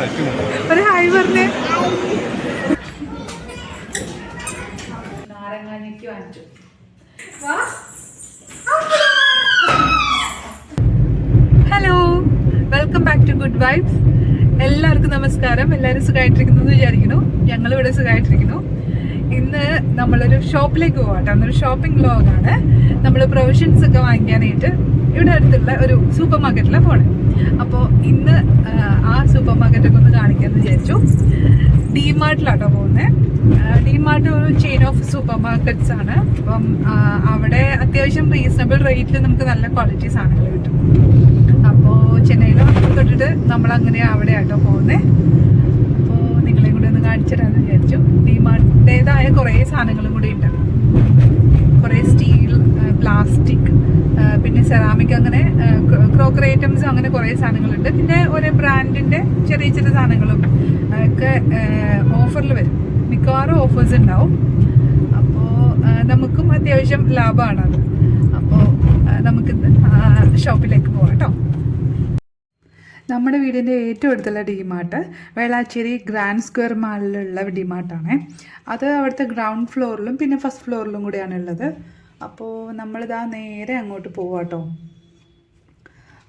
ഒരു ഹായ് പറഞ്ഞേ. വാങ്ങിച്ചു. Hello. Welcome back to good vibes. എല്ലാവർക്കും നമസ്കാരം. എല്ലാവരും സുഖമായിട്ടിരിക്കുന്നു എന്ന് വിചാരിക്കുന്നു. ഞങ്ങൾ ഇവിടെ സുഖമായിട്ടിരിക്കുന്നു ഇന്ന് നമ്മളൊരു ഷോപ്പിലേക്ക് പോകട്ടെ അന്നൊരു ഷോപ്പിംഗ് വ്ലോഗാണ് നമ്മൾ പ്രൊവിഷൻസ് ഒക്കെ വാങ്ങിക്കാനായിട്ട് ഇവിടെ അടുത്തുള്ള ഒരു സൂപ്പർ മാർക്കറ്റിലാണ് പോണേ. അപ്പോൾ ഇന്ന് ആ, സൂപ്പർ മാർക്കറ്റൊക്കെ ഒന്ന് കാണിക്കാമെന്ന് വിചാരിച്ചു. ഡിമാർട്ടിലാട്ടോ പോകുന്നത് ഡിമാർട്ട് ഒരു ചെയിൻ ഓഫ് സൂപ്പർ മാർക്കറ്റ്സ് ആണ്. അപ്പം അവിടെ അത്യാവശ്യം റീസണബിൾ റേറ്റിൽ നമുക്ക് നല്ല ക്വാളിറ്റി സാധനങ്ങൾ കിട്ടും. അപ്പോൾ വന്നപ്പോൾ തൊട്ടിട്ട് നമ്മൾ അങ്ങനെ അവിടെ ആട്ടോ പോകുന്നത് അപ്പോൾ നിങ്ങളെയും കൂടി ഒന്ന് കാണിച്ചു തരാമെന്ന് വിചാരിച്ചു. ഡിമാർട്ടിന്റെതായ കുറേ സാധനങ്ങളും കൂടി ഉണ്ട്. കുറേ സ്റ്റീൽ പ്ലാസ്റ്റിക് പിന്നെ സെറാമിക് അങ്ങനെ ക്രോക്കറി ഐറ്റംസും അങ്ങനെ കുറേ സാധനങ്ങളുണ്ട്. പിന്നെ ഓരോ ബ്രാൻഡിന്റെ ചെറിയ ചെറിയ സാധനങ്ങളും ഒക്കെ ഓഫറിൽ വരും. മിക്കവാറും ഓഫേഴ്സ് ഉണ്ടാവും. അപ്പോൾ നമുക്കും അത്യാവശ്യം ലാഭമാണ് അത്. അപ്പോൾ നമുക്കിന്ന് ഷോപ്പിലേക്ക് പോകാം കേട്ടോ. നമ്മുടെ വീടിന്റെ ഏറ്റവും അടുത്തുള്ള ഡിമാർട്ട് വേളാച്ചേരി ഗ്രാൻഡ് സ്ക്വയർ മാളിലുള്ള ഡിമാർട്ടാണ്. അത് അവിടുത്തെ ഗ്രൗണ്ട് ഫ്ലോറിലും പിന്നെ ഫസ്റ്റ് ഫ്ലോറിലും കൂടിയാണ് ഉള്ളത്. അപ്പോൾ നമ്മളിതാ നേരെ അങ്ങോട്ട് പോവാം കേട്ടോ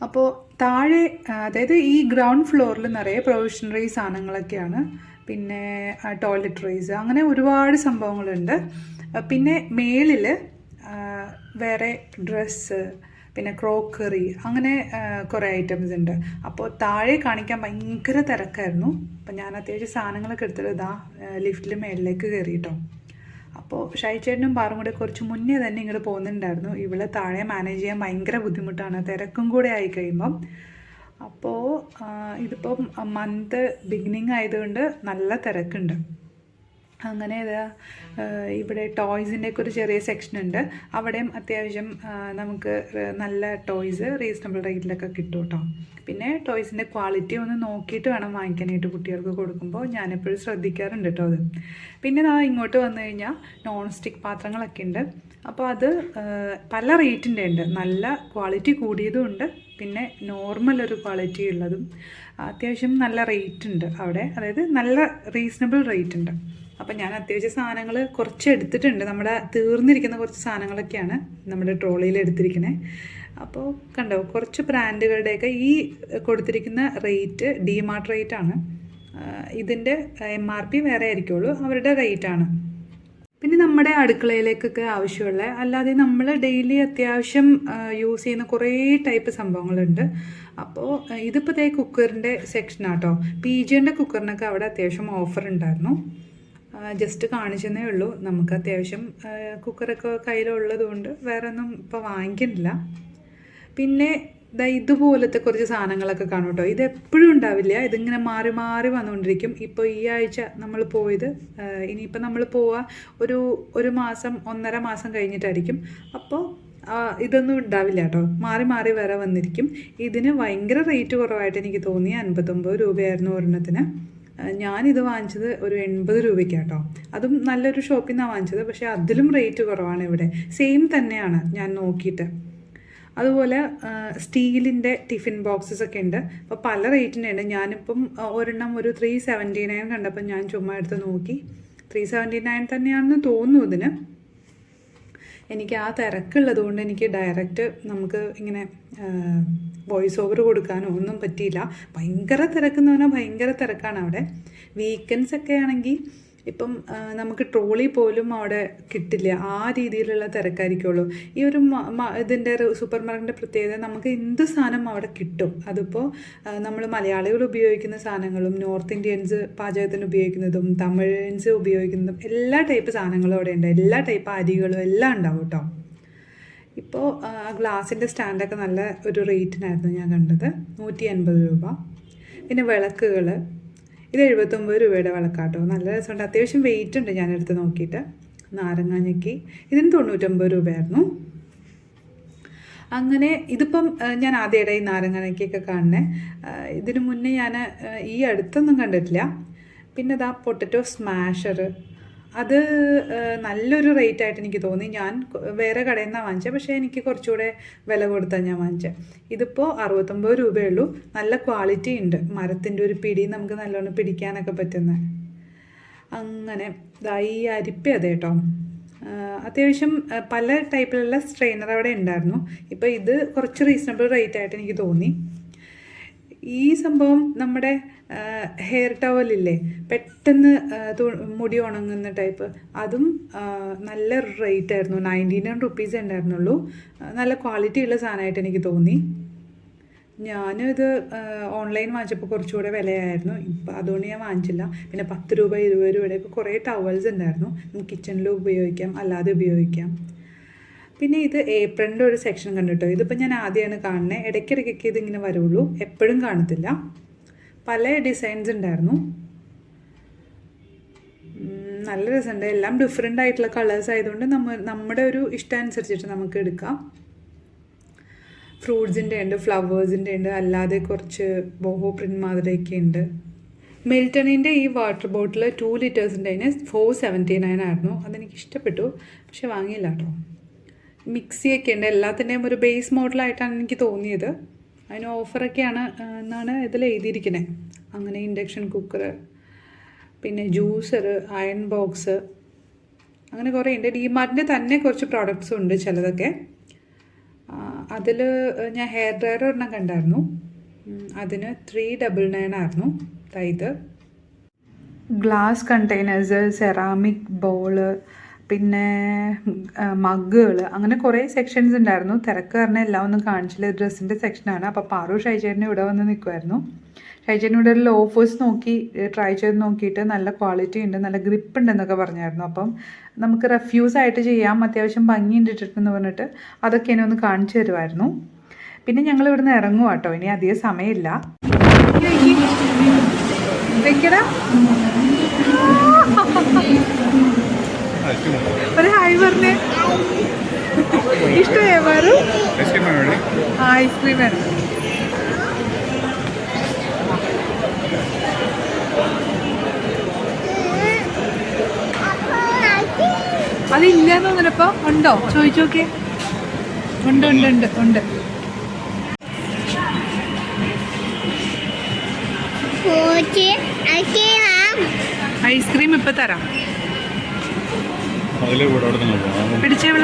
അപ്പോൾ താഴെ അതായത് ഈ ഗ്രൗണ്ട് ഫ്ലോറിൽ നിറയെ പ്രൊവിഷണറി സാധനങ്ങളൊക്കെയാണ്. പിന്നെ ടോയ്ലറ്ററീസ് അങ്ങനെ ഒരുപാട് സംഭവങ്ങളുണ്ട്. പിന്നെ മേളിൽ വേറെ ഡ്രസ്സ് പിന്നെ ക്രോക്കറി അങ്ങനെ കുറേ ഐറ്റംസ് ഉണ്ട്. അപ്പോൾ താഴെ കാണിക്കാൻ ഭയങ്കര തിരക്കായിരുന്നു. അപ്പം ഞാൻ അത്യാവശ്യം സാധനങ്ങളൊക്കെ എടുത്തിട്ട് ഇതാ ലിഫ്റ്റിൽ മേളിലേക്ക് കയറി കേട്ടോ അപ്പോൾ ഷൈച്ചേട്ടനും പാറും കൂടെ കുറച്ച് മുന്നേ തന്നെ ഇങ്ങോട്ട് പോകുന്നുണ്ടായിരുന്നു ഇവിടെ താഴെ മാനേജ് ചെയ്യാൻ ഭയങ്കര ബുദ്ധിമുട്ടാണ്. തിരക്കും കൂടെ ആയി കഴിയുമ്പം. അപ്പോൾ ഇതിപ്പം മന്ത് ബിഗിനിങ് ആയതുകൊണ്ട് നല്ല തിരക്കുണ്ട്. അങ്ങനെ ഇതാ ഇവിടെ ടോയ്സിന്റെ ഒക്കെ ഒരു ചെറിയ സെക്ഷൻ ഉണ്ട്. അവിടെയും അത്യാവശ്യം നമുക്ക് നല്ല ടോയ്സ് റീസണബിൾ റേറ്റിലൊക്കെ കിട്ടും കേട്ടോ. പിന്നെ ടോയ്സിന്റെ ക്വാളിറ്റി ഒന്ന് നോക്കിയിട്ട് വേണം വാങ്ങിക്കാനായിട്ട് കുട്ടികൾക്ക് കൊടുക്കുമ്പോൾ ഞാനെപ്പോഴും ശ്രദ്ധിക്കാറുണ്ട് കേട്ടോ അത്. പിന്നെ നാ ഇങ്ങോട്ട് വന്നു കഴിഞ്ഞാൽ നോൺ സ്റ്റിക്ക് പാത്രങ്ങളൊക്കെ ഉണ്ട്. അപ്പോൾ അത് പല റേറ്റിന്റെ ഉണ്ട്. നല്ല ക്വാളിറ്റി കൂടിയതും ഉണ്ട്. പിന്നെ നോർമൽ ഒരു ക്വാളിറ്റി ഉള്ളതും അത്യാവശ്യം നല്ല റേറ്റ് ഉണ്ട് അവിടെ. അതായത് നല്ല റീസണബിൾ റേറ്റ് ഉണ്ട്. അപ്പം ഞാൻ അത്യാവശ്യ സാധനങ്ങൾ കുറച്ച് എടുത്തിട്ടുണ്ട്. നമ്മുടെ തീർന്നിരിക്കുന്ന കുറച്ച് സാധനങ്ങളൊക്കെയാണ് നമ്മുടെ ട്രോളിയിൽ എടുത്തിരിക്കുന്നത് അപ്പോൾ കണ്ടോ കുറച്ച് ബ്രാൻഡുകളുടെയൊക്കെ ഈ കൊടുത്തിരിക്കുന്ന റേറ്റ് ഡിമാർട്ട് റേറ്റ് ആണ് ഇതിന്റെ എം ആർ പി വേറെ ആയിരിക്കുള്ളൂ അവരുടെ റേറ്റ് ആണ് പിന്നെ നമ്മുടെ അടുക്കളയിലേക്കൊക്കെ ആവശ്യമുള്ള അല്ലാതെ നമ്മൾ ഡെയിലി അത്യാവശ്യം യൂസ് ചെയ്യുന്ന കുറേ ടൈപ്പ് സംഭവങ്ങളുണ്ട്. അപ്പോൾ ഇതിപ്പോൾ ദേ കുക്കറിന്റെ സെക്ഷനാട്ടോ. പി ജിന്റെ കുക്കറിനൊക്കെ അവിടെ അത്യാവശ്യം ഓഫർ ഉണ്ടായിരുന്നു. ജസ്റ്റ് കാണിച്ചെന്നേ ഉള്ളൂ. നമുക്ക് അത്യാവശ്യം കുക്കറൊക്കെ കയ്യിലുള്ളത് കൊണ്ട് വേറെ ഒന്നും ഇപ്പോൾ വാങ്ങിക്കുന്നില്ല. പിന്നെ ദാ ഇതുപോലത്തെ കുറച്ച് സാധനങ്ങളൊക്കെ കാണും കേട്ടോ. ഇത് എപ്പോഴും ഉണ്ടാവില്ല. ഇതിങ്ങനെ മാറി മാറി വന്നുകൊണ്ടിരിക്കും. ഇപ്പോൾ ഈ ആഴ്ച നമ്മൾ പോയത് ഇനിയിപ്പോൾ നമ്മൾ പോവുക ഒരു ഒരു മാസം ഒന്നര മാസം കഴിഞ്ഞിട്ടായിരിക്കും. അപ്പോൾ ഇതൊന്നും ഉണ്ടാവില്ല കേട്ടോ. മാറി മാറി വരെ വന്നിരിക്കും. ഇതിന് ഭയങ്കര റേറ്റ് കുറവായിട്ട് എനിക്ക് തോന്നി. അൻപത്തൊമ്പത് രൂപയായിരുന്നു ഒരെണ്ണത്തിന്. ഞാനിത് വാങ്ങിച്ചത് ഒരു എൺപത് രൂപയ്ക്ക് കേട്ടോ അതും നല്ലൊരു ഷോപ്പിൽ നിന്നാണ് വാങ്ങിച്ചത്. പക്ഷേ അതിലും റേറ്റ് കുറവാണ് ഇവിടെ. സെയിം തന്നെയാണ് ഞാൻ നോക്കിയിട്ട്. അതുപോലെ സ്റ്റീലിന്റെ ടിഫിൻ ബോക്സസ് ഒക്കെ ഉണ്ട്. അപ്പോൾ പല റേറ്റിന്റെ ഉണ്ട് ഞാനിപ്പം ഒരെണ്ണം ഒരു ത്രീ സെവന്റി നയൻ കണ്ടപ്പോൾ ഞാൻ ചുമ്മാ എടുത്ത് നോക്കി. ത്രീ സെവന്റി നയൻ തന്നെയാണെന്ന് തോന്നുന്നു ഇതിന്. എനിക്ക് ആ തിരക്കുള്ളത് കൊണ്ട് എനിക്ക് ഡയറക്റ്റ് നമുക്ക് ഇങ്ങനെ വോയിസ് ഓവർ കൊടുക്കാനോ ഒന്നും പറ്റിയില്ല. ഭയങ്കര തിരക്കെന്ന് പറഞ്ഞാൽ ഭയങ്കര തിരക്കാണ് അവിടെ. വീക്കെൻഡ്സ് ഒക്കെ ആണെങ്കിൽ ഇപ്പം നമുക്ക് ട്രോളി പോലും അവിടെ കിട്ടില്ല. ആ രീതിയിലുള്ള തിരക്കായിരിക്കുള്ളൂ. ഈ ഒരു ഇതിന്റെ സൂപ്പർ മാർക്കറ്റിന്റെ പ്രത്യേകത നമുക്ക് എന്ത് സാധനം അവിടെ കിട്ടും? അതിപ്പോൾ നമ്മൾ മലയാളികൾ ഉപയോഗിക്കുന്ന സാധനങ്ങളും നോർത്ത് ഇന്ത്യൻസ് പാചകത്തിന് ഉപയോഗിക്കുന്നതും തമിഴൻസ് ഉപയോഗിക്കുന്നതും എല്ലാ ടൈപ്പ് സാധനങ്ങളും അവിടെ ഉണ്ട്. എല്ലാ ടൈപ്പ് അരികളും എല്ലാം ഉണ്ടാവും കേട്ടോ. ഇപ്പോൾ ഗ്ലാസിന്റെ സ്റ്റാൻഡൊക്കെ നല്ല ഒരു റേറ്റിനായിരുന്നു ഞാൻ കണ്ടത്. നൂറ്റി അൻപത് രൂപ. പിന്നെ വിളക്കുകൾ ഇത് എഴുപത്തൊമ്പത് രൂപയുടെ വിളക്കാട്ടോ. നല്ല രസമുണ്ട്. അത്യാവശ്യം വെയിറ്റ് ഉണ്ട് ഞാൻ എടുത്ത് നോക്കിയിട്ട്. നാരങ്ങാഞ്ഞയ്ക്ക് ഇതിന് തൊണ്ണൂറ്റൊമ്പത് രൂപയായിരുന്നു. അങ്ങനെ ഇതിപ്പം ഞാൻ ആദ്യമായിട്ട് ഈ നാരങ്ങാനക്കൊക്കെ കാണുന്നത് ഇതിനു മുന്നേ ഞാൻ ഈ അടുത്തൊന്നും കണ്ടിട്ടില്ല. പിന്നെ ഇതാ പൊട്ടറ്റോ സ്മാഷർ അത് നല്ലൊരു റേറ്റ് ആയിട്ട് എനിക്ക് തോന്നി. ഞാൻ വേറെ കടയിൽ നിന്നാണ് വാങ്ങിച്ചത് പക്ഷേ എനിക്ക് കുറച്ചുകൂടെ വില കൊടുത്താണ് ഞാൻ വാങ്ങിച്ചത് ഇതിപ്പോൾ അറുപത്തൊമ്പത് രൂപയേ ഉള്ളൂ നല്ല ക്വാളിറ്റി ഉണ്ട്. മരത്തിന്റെ ഒരു പിടി നമുക്ക് നല്ലോണം പിടിക്കാനൊക്കെ പറ്റുന്ന. അങ്ങനെ ഈ അരിപ്പ അതെ കേട്ടോ. അത്യാവശ്യം പല ടൈപ്പിലുള്ള സ്ട്രെയിനർ അവിടെ ഉണ്ടായിരുന്നു. ഇപ്പോൾ ഇത് കുറച്ച് റീസണബിൾ റേറ്റ് ആയിട്ട് എനിക്ക് തോന്നി. ഈ സംഭവം നമ്മുടെ ഹെയർ ടവലില്ലേ പെട്ടെന്ന് മുടി ഉണങ്ങുന്ന ടൈപ്പ് അതും നല്ല റേറ്റ് ആയിരുന്നു. നയന്റി നയൻ റുപ്പീസ് ഉണ്ടായിരുന്നുള്ളൂ നല്ല ക്വാളിറ്റി ഉള്ള സാധനമായിട്ട് എനിക്ക് തോന്നി. ഞാനിത് ഓൺലൈൻ വാങ്ങിച്ചപ്പോൾ കുറച്ചുകൂടെ വിലയായിരുന്നു. ഇപ്പം അതുകൊണ്ട് ഞാൻ വാങ്ങിച്ചില്ല. പിന്നെ പത്ത് രൂപ ഇരുപത് രൂപയുടെ ഇപ്പോൾ കുറേ ടവൽസ് ഉണ്ടായിരുന്നു. നമുക്ക് കിച്ചണിൽ ഉപയോഗിക്കാം അല്ലാതെ ഉപയോഗിക്കാം. പിന്നെ ഇത് ഏപ്രിലിന്റെ ഒരു സെക്ഷൻ കണ്ടിട്ടോ? ഇതിപ്പോൾ ഞാൻ ആദ്യമാണ് കാണുന്നത് ഇടയ്ക്കിടയ്ക്കൊക്കെ ഇതിങ്ങനെ വരുള്ളൂ. എപ്പോഴും കാണത്തില്ല. പല ഡിസൈൻസ് ഉണ്ടായിരുന്നു. നല്ല രസമുണ്ട്. എല്ലാം ഡിഫറെന്റ് ആയിട്ടുള്ള കളേഴ്സ് ആയതുകൊണ്ട് നമ്മൾ നമ്മുടെ ഒരു ഇഷ്ടം അനുസരിച്ചിട്ട് നമുക്ക് എടുക്കാം. ഫ്രൂട്ട്സിന്റെ ഉണ്ട് ഫ്ലവേഴ്സിന്റെ ഉണ്ട് അല്ലാതെ കുറച്ച് ബോഹോ പ്രിന്റ് മാതിരിയൊക്കെ ഉണ്ട്. മിൽട്ടണിന്റെ ഈ വാട്ടർ ബോട്ടിൽ ടു ലിറ്റേഴ്സിന്റെ അതിന് ഫോർ സെവന്റി നയൻ ആയിരുന്നു. അതെനിക്ക് ഇഷ്ടപ്പെട്ടു. പക്ഷെ വാങ്ങിയില്ല കേട്ടോ. മിക്സിയൊക്കെ ഉണ്ട്. എല്ലാത്തിന്റെയും ഒരു ബേസ് മോഡലായിട്ടാണ് എനിക്ക് തോന്നിയത്. അതിന് ഓഫറൊക്കെയാണ് എന്നാണ് ഇതിൽ എഴുതിയിരിക്കുന്നത് അങ്ങനെ ഇൻഡക്ഷൻ കുക്കർ പിന്നെ ജ്യൂസർ അയൺ ബോക്സ് അങ്ങനെ കുറേ ഉണ്ട്. ഡിമാർട്ടിന്റെ തന്നെ കുറച്ച് പ്രോഡക്റ്റ്സും ഉണ്ട് ചിലതൊക്കെ. അതിൽ ഞാൻ ഹെയർ ഡ്രയർ ഒരെണ്ണം കണ്ടായിരുന്നു. അതിന് ത്രീ ഡബിൾ നയൻ ആയിരുന്നു. ദാ ഗ്ലാസ് കണ്ടെയ്നേഴ്സ് സെറാമിക് ബോൾ പിന്നെ മഗ്ഗുകൾ അങ്ങനെ കുറേ സെക്ഷൻസ് ഉണ്ടായിരുന്നു. തിരക്ക് കാരണം എല്ലാം ഒന്നും കാണിച്ചില്ല. ഡ്രസ്സിന്റെ സെക്ഷനാണ് അപ്പോൾ പാറു ഷൈജേട്ടന് ഇവിടെ വന്ന് നിൽക്കുമായിരുന്നു ഷൈചേട്ടൻ ഇവിടെ ഒരു ലോഫേഴ്സ് നോക്കി ട്രൈ ചെയ്ത് നോക്കിയിട്ട് നല്ല ക്വാളിറ്റി ഉണ്ട് നല്ല ഗ്രിപ്പ് ഉണ്ടെന്നൊക്കെ പറഞ്ഞായിരുന്നു. അപ്പം നമുക്ക് റെഫ്യൂസ് ആയിട്ട് ചെയ്യാം അത്യാവശ്യം ഭംഗിയുണ്ട് ഇട്ടിട്ടെന്ന് പറഞ്ഞിട്ട് അതൊക്കെ എന്നെ ഒന്ന് കാണിച്ചു തരുമായിരുന്നു പിന്നെ ഞങ്ങൾ ഇവിടുന്ന് ഇറങ്ങുക കേട്ടോ ഇനി അധികം സമയമില്ല. വെക്കടാ ഒരു ഹായ് പറഞ്ഞേ. ഇഷ്ടമായ പാറു ഐസ്ക്രീം വേണോ അതില്ലെന്ന് തോന്നുന്നപ്പോ ഉണ്ടോ? ചോദിച്ചു നോക്കേ ഉണ്ട് ഉണ്ട് ഉണ്ട് ഉണ്ട്. ഐസ്ക്രീം ഇപ്പൊ തരാം. പിടിച്ചേവൾ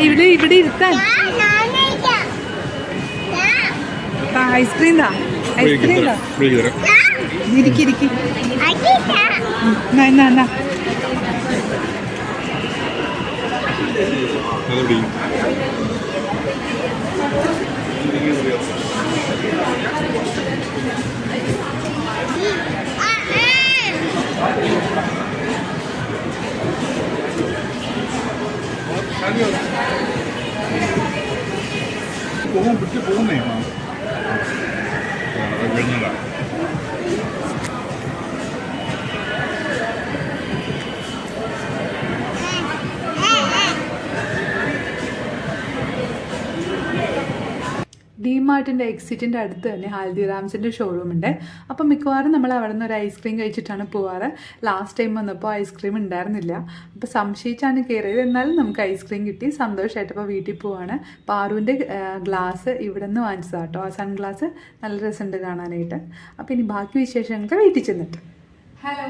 ഇവിടെ. ഇവിടെ ഇരുത്താൻ. ഐസ്ക്രീം താ. ഐസ്ക്രീം താ. എന്നാ എന്നാ എന്നാ അത് പിടിക്കും പോകും പിടിച്ച് പോകുന്നേ ആ അത് ഡിമാർട്ടിന്റെ എക്സിറ്റിന്റെ അടുത്ത് തന്നെ ഹാൽദിറാംസിന്റെ ഷോറൂം ഉണ്ട്. അപ്പം മിക്കവാറും നമ്മൾ അവിടെ നിന്ന് ഒരു ഐസ്ക്രീം കഴിച്ചിട്ടാണ് പോവാറ്. ലാസ്റ്റ് ടൈം വന്നപ്പോൾ ഐസ്ക്രീം ഉണ്ടായിരുന്നില്ല. അപ്പോൾ സംശയിച്ചാണ് കയറിയത് എന്നാലും നമുക്ക് ഐസ്ക്രീം കിട്ടി. സന്തോഷമായിട്ട് അപ്പോൾ വീട്ടിൽ പോവാണ്. പാറുവിന്റെ ഗ്ലാസ് ഇവിടെ നിന്ന് വാങ്ങിച്ചതാണ് കേട്ടോ. ആ സൺഗ്ലാസ് നല്ല രസമുണ്ട് കാണാനായിട്ട്. അപ്പോൾ ഇനി ബാക്കി വിശേഷങ്ങൾക്ക് വീട്ടിൽ ചെന്നിട്ട്. ഹലോ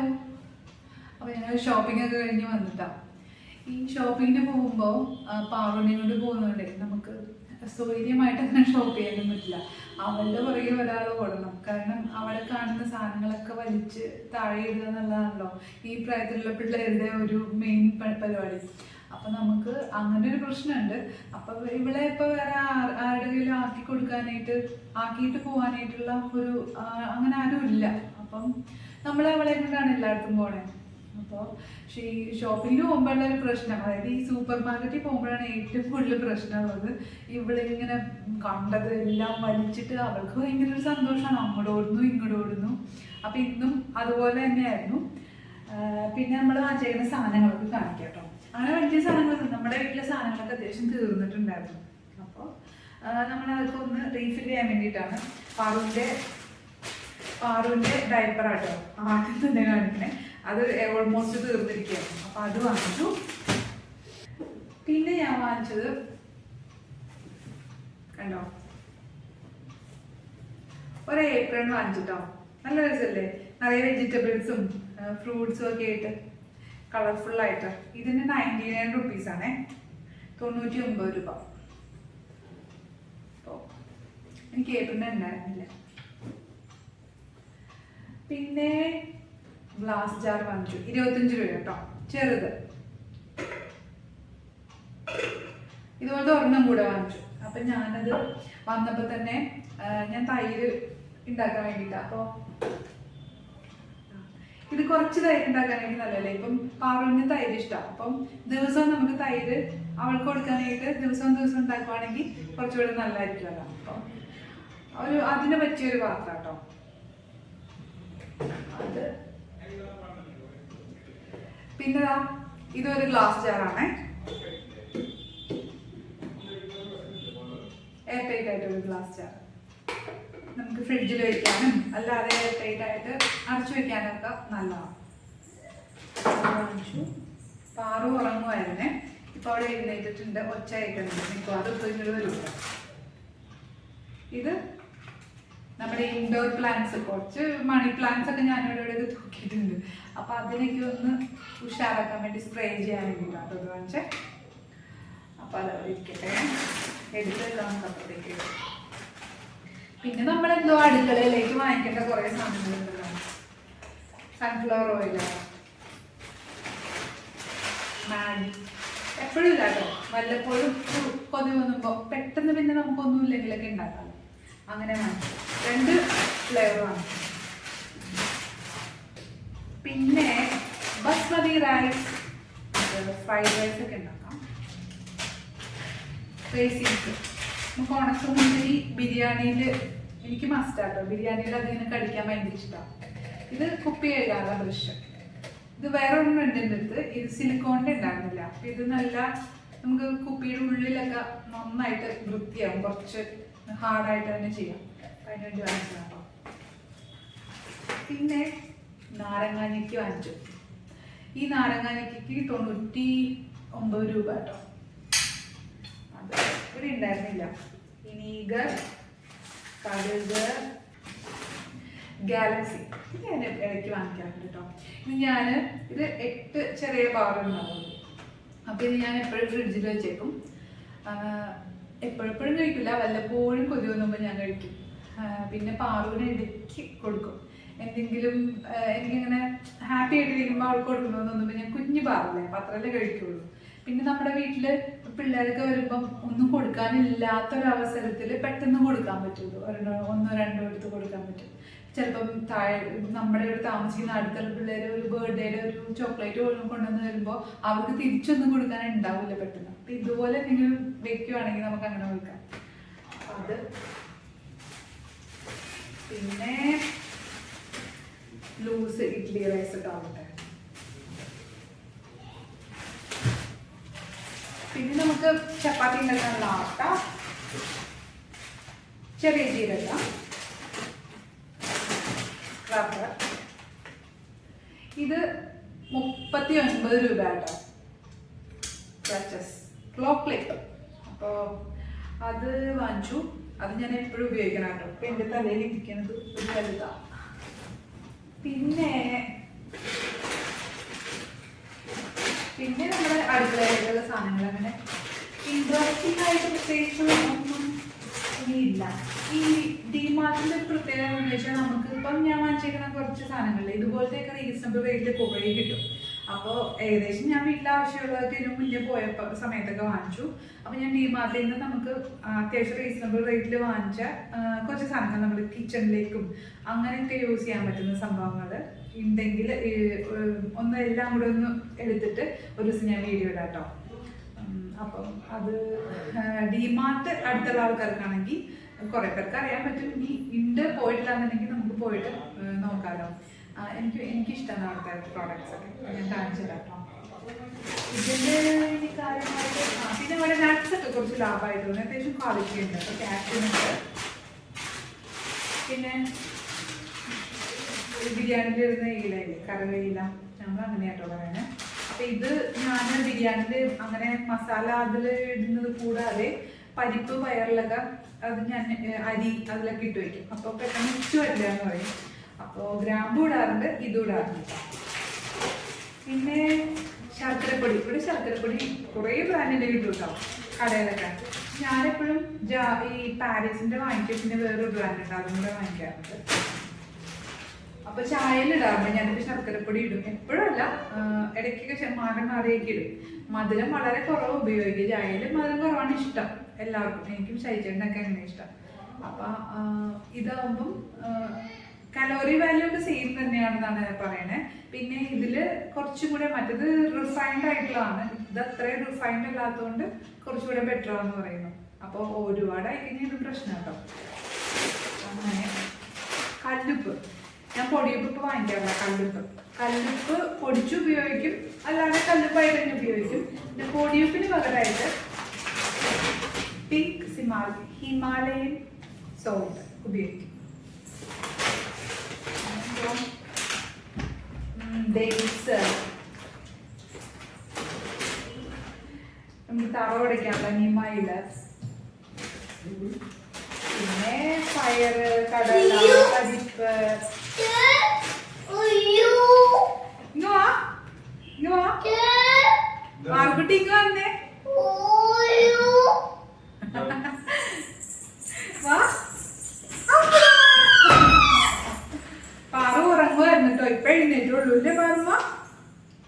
അപ്പോൾ ഞങ്ങൾ ഷോപ്പിംഗ് ഒക്കെ കഴിഞ്ഞ് വന്നിട്ടാണ് ഈ ഷോപ്പിങ്ങിന് പോകുമ്പോൾ പാറുവിനെ കൊണ്ട് നമുക്ക് സ്വൈര്യമായിട്ട് അങ്ങനെ ഷോപ്പ് ചെയ്യാനും പറ്റില്ല. അവളുടെ പുറകെ ഒരാൾ ഓടണം. കാരണം അവളെ കാണുന്ന സാധനങ്ങളൊക്കെ വലിച്ച് താഴെ ഇടുക എന്നുള്ളതാണല്ലോ. ഈ പ്രായത്തിലുള്ള പിള്ളേരുടെ ഒരു മെയിൻ പരിപാടി. അപ്പൊ നമുക്ക് അങ്ങനെ ഒരു പ്രശ്നമുണ്ട്. അപ്പൊ ഇവിടെ ഇപ്പൊ വേറെ ആരുടെ കയ്യിലും ആക്കി കൊടുക്കാനായിട്ട് ആക്കിയിട്ട് പോകാനായിട്ടുള്ള ഒരു അങ്ങനെ ആരും ഇല്ല അപ്പം നമ്മൾ അവളെ കൊണ്ടാണ് എല്ലായിടത്തും പോണേ. അപ്പോൾ ഈ ഷോപ്പിങ്ങിന് പോകുമ്പോഴുള്ള ഒരു പ്രശ്നം. അതായത് ഈ സൂപ്പർ മാർക്കറ്റിൽ പോകുമ്പോഴാണ് ഏറ്റവും കൂടുതൽ പ്രശ്നമുള്ളത്. ഇവളിങ്ങനെ കണ്ടത് എല്ലാം വലിച്ചിട്ട് അവൾക്ക് ഭയങ്കര ഒരു സന്തോഷമാണ്. അങ്ങോട്ട് ഓടുന്നു ഇങ്ങോട്ട് ഓടുന്നു. അപ്പം ഇന്നും അതുപോലെ തന്നെയായിരുന്നു. പിന്നെ നമ്മൾ വാങ്ങിച്ചേക്കുന്ന സാധനങ്ങളൊക്കെ കാണിക്കാം കേട്ടോ. അങ്ങനെ വലിയ സാധനങ്ങൾ നമ്മുടെ വീട്ടിലെ സാധനങ്ങളൊക്കെ അത്യാവശ്യം തീർന്നിട്ടുണ്ടായിരുന്നു. അപ്പോൾ നമ്മൾ അതൊക്കെ ഒന്ന് റീഫിൽ ചെയ്യാൻ വേണ്ടിയിട്ടാണ്. പാറുവിന്റെ പാറുവിന്റെ ഡയപ്പറാട്ടോ ആദ്യം തന്നെ കാണിക്കണേ. അത് ഓൾമോസ്റ്റ് തീർന്നിരിക്കുകയാണ്. അപ്പോൾ അത് വാങ്ങിച്ചു. പിന്നെ ഞാൻ വാങ്ങിച്ചത് കണ്ടോ? ഒരു ഏപ്രിൽ വാങ്ങിച്ചിട്ടോ? നല്ല രസമല്ലേ? നിറയെ വെജിറ്റബിൾസും ഫ്രൂട്ട്സും ഒക്കെ ആയിട്ട് കളർഫുൾ ആയിട്ട്. ഇതിന് നയന്റി നയൻ റുപ്പീസ് ആണേ. തൊണ്ണൂറ്റി ഒമ്പത് രൂപ. അപ്പോൾ എനിക്ക് ഏപ്രിലിന് ഉണ്ടായിരുന്നില്ല. പിന്നെ ഗ്ലാസ് ജാർ വാങ്ങിച്ചു ഇരുപത്തഞ്ച് രൂപ കേട്ടോ. ചെറുത്. ഇതുപോലത്തെ ഒരെണ്ണം കൂടെ വാങ്ങിച്ചു. അപ്പം ഞാനത് വന്നപ്പോൾ തന്നെ ഞാൻ തൈര് ഉണ്ടാക്കാൻ വേണ്ടിയിട്ടാണ് അപ്പോൾ ഇത് കുറച്ച് തൈര് ഉണ്ടാക്കാനായിട്ട് നല്ലതല്ലേ? ഇപ്പം പാറുവിന് തൈര് ഇഷ്ടമാണ് അപ്പം ദിവസവും നമുക്ക് തൈര് അവൾക്ക് കൊടുക്കാനായിട്ട് ദിവസവും ദിവസം ഉണ്ടാക്കുവാണെങ്കിൽ കുറച്ചുകൂടെ നല്ലതായിരിക്കുമല്ലോ അപ്പം ഒരു അതിന് പറ്റിയൊരു പാത്രം കേട്ടോ അത് പിന്നെ ഇതൊരു ഗ്ലാസ് ജാറാണേ എയർ ടൈറ്റ് ആയിട്ടൊരു ഗ്ലാസ് ജാർ നമുക്ക് ഫ്രിഡ്ജിൽ വെക്കാനും അല്ലാതെ എയർ ടൈറ്റ് ആയിട്ട് അടച്ചു വെക്കാനൊക്കെ നല്ലതാണ്. പാറു ഉറങ്ങുമായിരുന്നേ ഇപ്പോൾ അവിടെ എഴുന്നേറ്റിട്ടുണ്ട് ഒച്ച ആയിട്ടുണ്ട് മിക്കവാറും ഇപ്പോൾ ഇങ്ങോട്ട് വരും ഇത് നമ്മുടെ ഇൻഡോർ പ്ലാന്റ്സ് കുറച്ച് മണി പ്ലാന്റ്സ് ഒക്കെ ഞാൻ ഇവിടെ ഇവിടെ തൂക്കിയിട്ടുണ്ട്. അപ്പൊ അതിനൊക്കെ ഒന്ന് ഉഷാറാക്കാൻ വേണ്ടി സ്പ്രേ ചെയ്യാൻ വേണ്ടിയിട്ടാണ് അത് വാങ്ങിച്ചേ അപ്പൊ അതവിടെ ഇരിക്കട്ടെ. എടുത്ത് വെക്കാം അപ്പുറത്തേക്ക് പിന്നെ നമ്മൾ എന്തോ അടുക്കളയിലേക്ക് വാങ്ങിക്കേണ്ട കുറെ സാധനങ്ങളുണ്ടല്ലോ സൺഫ്ലവർ ഓയിൽ മാഗി. എപ്പോഴും ഇല്ല കേട്ടോ. വല്ലപ്പോഴും കൊതി വന്നുമ്പോൾ പെട്ടെന്ന് പിന്നെ നമുക്കൊന്നും ഇല്ലെങ്കിലൊക്കെ ഉണ്ടാക്കാം. അങ്ങനെ വാങ്ങിച്ചു രണ്ട് ഫ്ലേവറാണ് പിന്നെ ബസ്മതി റൈസ് ഫ്രൈഡ് റൈസ് ഒക്കെ ഉണ്ടാക്കാം. റേസിൻസ് നമുക്ക് ഉണക്കമുന്തിരി ബിരിയാണിയിൽ എനിക്ക് മസ്റ്റാട്ടോ ബിരിയാണിയിൽ അതിങ്ങനെ കഴിക്കാൻ ഭയങ്കര ഇഷ്ടമാണ് ഇത് കുപ്പി കഴുകാനുള്ള ദൃശ്യം ഇത് വേറെ ഒന്നും ഉണ്ട് എന്റെ അടുത്ത്. ഇത് സിലിക്കോണിന്റെ ഉണ്ടായിരുന്നില്ല. അപ്പൊ ഇത് നല്ല നമുക്ക് കുപ്പിയുടെ ഉള്ളിലൊക്കെ നന്നായിട്ട് വൃത്തിയാവും. കുറച്ച് ഹാർഡായിട്ട് തന്നെ ചെയ്യാം. വേണ്ടി വാങ്ങിച്ചതാട്ടോ പിന്നെ നാരങ്ങാനിക്ക് വാങ്ങിച്ചു ഈ നാരങ്ങാനിക്ക് തൊണ്ണൂറ്റി ഒമ്പത് രൂപ കേട്ടോ. അത് ഇവിടെ ഉണ്ടായിരുന്നില്ല. വിനീഗർ കടുക് ഗാലക്സി. ഇത് ഞാൻ ഇടയ്ക്ക് വാങ്ങിക്കാറുണ്ട് കേട്ടോ. ഇത് ഞാൻ ഇത് എട്ട് ചെറിയ പാറുണ്ടാവും അപ്പോൾ ഇത് ഞാൻ എപ്പോഴും ഫ്രിഡ്ജിൽ വെച്ചേക്കും. എപ്പോഴെപ്പോഴും കഴിക്കില്ല വല്ലപ്പോഴും കൊതി വന്നുമ്പോൾ ഞാൻ കഴിക്കും. പിന്നെ പാറുവിന് ഇടയ്ക്ക് കൊടുക്കും. എന്തെങ്കിലും എനിക്ക് എനിക്കിങ്ങനെ ഹാപ്പി ആയിട്ടിരിക്കുമ്പോൾ അവൾക്ക് കൊടുക്കണമെന്ന് തോന്നുമ്പോൾ ഞാൻ കുഞ്ഞു പാറില്ലേ അപ്പം അത്രയല്ലേ കഴിക്കുള്ളൂ. പിന്നെ നമ്മുടെ വീട്ടിൽ പിള്ളേരൊക്കെ വരുമ്പം ഒന്നും കൊടുക്കാനില്ലാത്തൊരവസരത്തിൽ പെട്ടെന്ന് കൊടുക്കാൻ പറ്റുള്ളൂ. ഒരെണ്ണോ ഒന്നോ രണ്ടോ എടുത്ത് കൊടുക്കാൻ പറ്റും. ചിലപ്പം താഴെ നമ്മുടെ ഇവിടെ താമസിക്കുന്ന അടുത്തുള്ള പിള്ളേർ ഒരു ബർത്ത്ഡേയുടെ ഒരു ചോക്ലേറ്റ് പോലും കൊണ്ടുവന്ന് വരുമ്പോൾ അവർക്ക് തിരിച്ചൊന്നും കൊടുക്കാൻ ഉണ്ടാവില്ല പെട്ടെന്ന്. അപ്പം ഇതുപോലെ എന്തെങ്കിലും വെക്കുവാണെങ്കിൽ നമുക്ക് അങ്ങനെ കൊടുക്കാം. അത് പിന്നെ ലൂസ് ഇഡ്ഡലി റൈസ് ഒക്കെ ആവട്ടെ. പിന്നെ നമുക്ക് ചപ്പാത്തി ഉണ്ടാക്കാനുള്ള ആട്ട. ചെറിയ ജീരകം. റബ്ബർ. ഇത് മുപ്പത്തി ഒൻപത് രൂപ കേട്ടോ ക്ലച്ചസ് ക്ലോക്ക് ക്ലിപ്പ് അപ്പോൾ അത് വാങ്ങിച്ചു. അത് ഞാൻ എപ്പോഴും ഉപയോഗിക്കണം കേട്ടോ. ഇപ്പൊ എന്റെ തലയിൽ ഇരിക്കുന്നത് ഒരു പിന്നെ പിന്നെ നമ്മുടെ അടുക്കളയിലുള്ള സാധനങ്ങൾ അങ്ങനെ ഇൻട്രസ്റ്റിംഗ് ആയിട്ട് പ്രത്യേകിച്ച് ഒന്നും ഇനിയില്ല ഈ ഡിമാർട്ടിന്റെ പ്രത്യേകത എന്ന് വെച്ചാൽ നമുക്ക് ഇപ്പം ഞാൻ വാങ്ങിച്ചേക്കുന്ന കുറച്ച് സാധനങ്ങൾ ഇതുപോലത്തെ ഒക്കെ റീസണബിൾ റേറ്റിൽ കുറേ കിട്ടും. അപ്പോൾ ഏകദേശം ഞാൻ വീട്ടിൽ ആവശ്യമുള്ളതൊക്കെ ഇതിന് മുന്നേ പോയപ്പോൾ സമയത്തൊക്കെ വാങ്ങിച്ചു. അപ്പോൾ ഞാൻ ഡിമാർട്ടിൽ നിന്ന് നമുക്ക് അത്യാവശ്യം റീസണബിൾ റേറ്റിൽ വാങ്ങിച്ച കുറച്ച് സാധനങ്ങൾ നമ്മൾ കിച്ചണിലേക്കും അങ്ങനെയൊക്കെ യൂസ് ചെയ്യാൻ പറ്റുന്ന സംഭവങ്ങൾ ഉണ്ടെങ്കിൽ ഒന്ന് എല്ലാം കൂടെ ഒന്ന് എടുത്തിട്ട് ഒരു ദിവസം ഞാൻ വീഡിയോ ഇടാം കേട്ടോ അപ്പം അത് ഡിമാർട്ട് അടുത്തുള്ള ആൾക്കാർക്കാണെങ്കിൽ കുറെ പേർക്ക് അറിയാൻ പറ്റും ഇനി ഉണ്ട് പോയിട്ടില്ല എന്നുണ്ടെങ്കിൽ നമുക്ക് പോയിട്ട് നോക്കാമല്ലോ എനിക്ക് എനിക്കിഷ്ടമാണ് അവിടുത്തെ പ്രോഡക്ട്സ് ഒക്കെ. ഞാൻ കാണിച്ചു കേട്ടോ. ഇതിന്റെ ഇവിടെ നട്ട്സ് ഒക്കെ കുറച്ച് ലാഭമായിട്ട് തോന്നി അത്യാവശ്യം ക്വാളിറ്റി ഉണ്ട്. അപ്പോൾ കാഷ്യൂനുണ്ട് പിന്നെ ഈ ബിരിയാണിയിൽ ഇടുന്ന ഇലയില്ലേ കറിവേയില ഞങ്ങൾ അങ്ങനെയാട്ടോ പറയുന്നത് അപ്പം ഇത് ഞാൻ ബിരിയാണിയിൽ അങ്ങനെ മസാല അതിൽ ഇടുന്നത് കൂടാതെ പരിപ്പ് പയറിലൊക്കെ അത് ഞാൻ അരി അതിലൊക്കെ ഇട്ട് വെക്കും. അപ്പോൾ പെട്ടെന്ന് ഉച്ച വരില്ല എന്ന് പറയും. അപ്പോൾ ഗ്രാമ്പു ഇടാറുണ്ട് ഇതും ഇടാറുണ്ട്. പിന്നെ ശർക്കരപ്പൊടി ഇവിടെ ശർക്കരപ്പൊടി കുറേ ബ്രാൻഡിന്റെ കിട്ടും കേട്ടോ കടയിലൊക്കെ. ഞാനെപ്പോഴും ജാ- ഈ പാരീസിന്റെ വാങ്ങിക്കും പിന്നെ വേറൊരു ബ്രാൻഡ് ഉണ്ട് അതും കൂടെ വാങ്ങിക്കാറുണ്ട്. അപ്പൊ ചായയിൽ ഇടാറുണ്ട് ഞാനിപ്പോ ശർക്കരപ്പൊടി ഇടും. എപ്പോഴല്ല ഇടയ്ക്കൊക്കെ മാറി മാറിയൊക്കെ ഇടും. മധുരം വളരെ കുറവ് ഉപയോഗിക്കും ചായയിൽ മധുരം കുറവാണ് ഇഷ്ടം എല്ലാവർക്കും. എനിക്കും ശൈചേട്ടനൊക്കെ അങ്ങനെ ഇഷ്ടം. അപ്പൊ ഇതാവുമ്പം കലോറി വാല്യൂ ഒക്കെ സെയിം തന്നെയാണെന്നാണ് പറയണേ. പിന്നെ ഇതിൽ കുറച്ചും കൂടെ മറ്റേത് റിഫൈൻഡ് ആയിട്ടുള്ളതാണ്. ഇത് അത്രയും റിഫൈൻഡ് അല്ലാത്തതുകൊണ്ട് കുറച്ചുകൂടെ ബെറ്റർ ആണെന്ന് പറയുന്നു. അപ്പോൾ ഒരുപാടായി കഴിഞ്ഞാൽ ഇത് പ്രശ്നം കേട്ടോ. അങ്ങനെ. കല്ലുപ്പ്. ഞാൻ പൊടിയുപ്പ് വാങ്ങിക്കാറില്ല കല്ലുപ്പ്. കല്ലുപ്പ് പൊടിച്ച് ഉപയോഗിക്കും. അല്ലാതെ കല്ലുപ്പായിട്ട് തന്നെ ഉപയോഗിക്കും. പിന്നെ പൊടിയുപ്പിന് പകരമായിട്ട് പിങ്ക് സിമാൽ ഹിമാലയൻ സോൾട്ട് ഉപയോഗിക്കും. ഡേറ്റ്സ് നമുക്ക് തറവടയ്ക്കാനുള്ള നിമയിൽ പിന്നെ പയറ് കടല പരിപ്പ് മാർക്കുട്ടി ഇങ്ങ് വന്നേ ഉയ്യോ. വാ പാറ ഉറങ്ങുമായിരുന്നു കേട്ടോ ഇപ്പൊ എഴുന്നേറ്റുള്ളൂ അല്ലേ പാറുമ്മ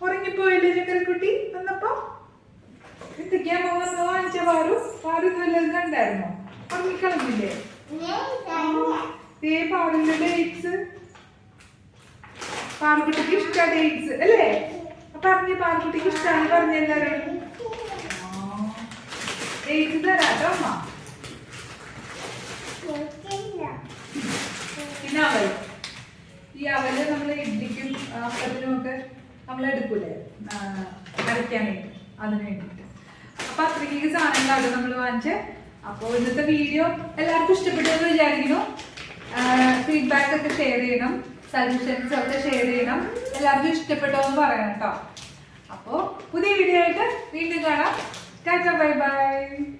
ഉറങ്ങിപ്പോയില്ലേ ചക്കരക്കുട്ടി വന്നപ്പോ എത്തിക്കാൻ പോകുന്ന വാങ്ങിച്ച പാറു പാറു ഇതുവല്ലതും കണ്ടായിരുന്നോ ഉറങ്ങിക്കളഞ്ഞില്ലേ ഞാൻ തന്നെ. ദേ പാറിന്റെ ഡേറ്റ്സ് ഇഷ്ട ഡേറ്റ്സ് അല്ലേ പറഞ്ഞ പാറുകുട്ടിക്ക് ഇഷ്ടമാണ് പറഞ്ഞ എല്ലാവരും ഡേറ്റ്സ് തരാട്ടോ അമ്മ. പിന്നെ അവൽ ഈ അവൽ നമ്മൾ ഇഡ്ലിക്കും അപ്പത്തിനും ഒക്കെ നമ്മൾ എടുക്കൂലേ? അരയ്ക്കാനായിട്ട് അതിന് വേണ്ടിയിട്ട്. അപ്പൊ അത്രയ്ക്ക് സാധനങ്ങളാണ് നമ്മൾ വാങ്ങിച്ചത് അപ്പോൾ ഇന്നത്തെ വീഡിയോ എല്ലാവർക്കും ഇഷ്ടപ്പെട്ടു എന്ന് വിചാരിക്കുന്നു. ഫീഡ്ബാക്ക് ഒക്കെ ഷെയർ ചെയ്യണം. സജഷൻസ് ഒക്കെ ഷെയർ ചെയ്യണം. എല്ലാവർക്കും ഇഷ്ടപ്പെട്ടോ എന്ന് പറയണം കേട്ടോ. അപ്പോൾ പുതിയ വീഡിയോ ആയിട്ട് വീണ്ടും കാണാം. Tata bye bye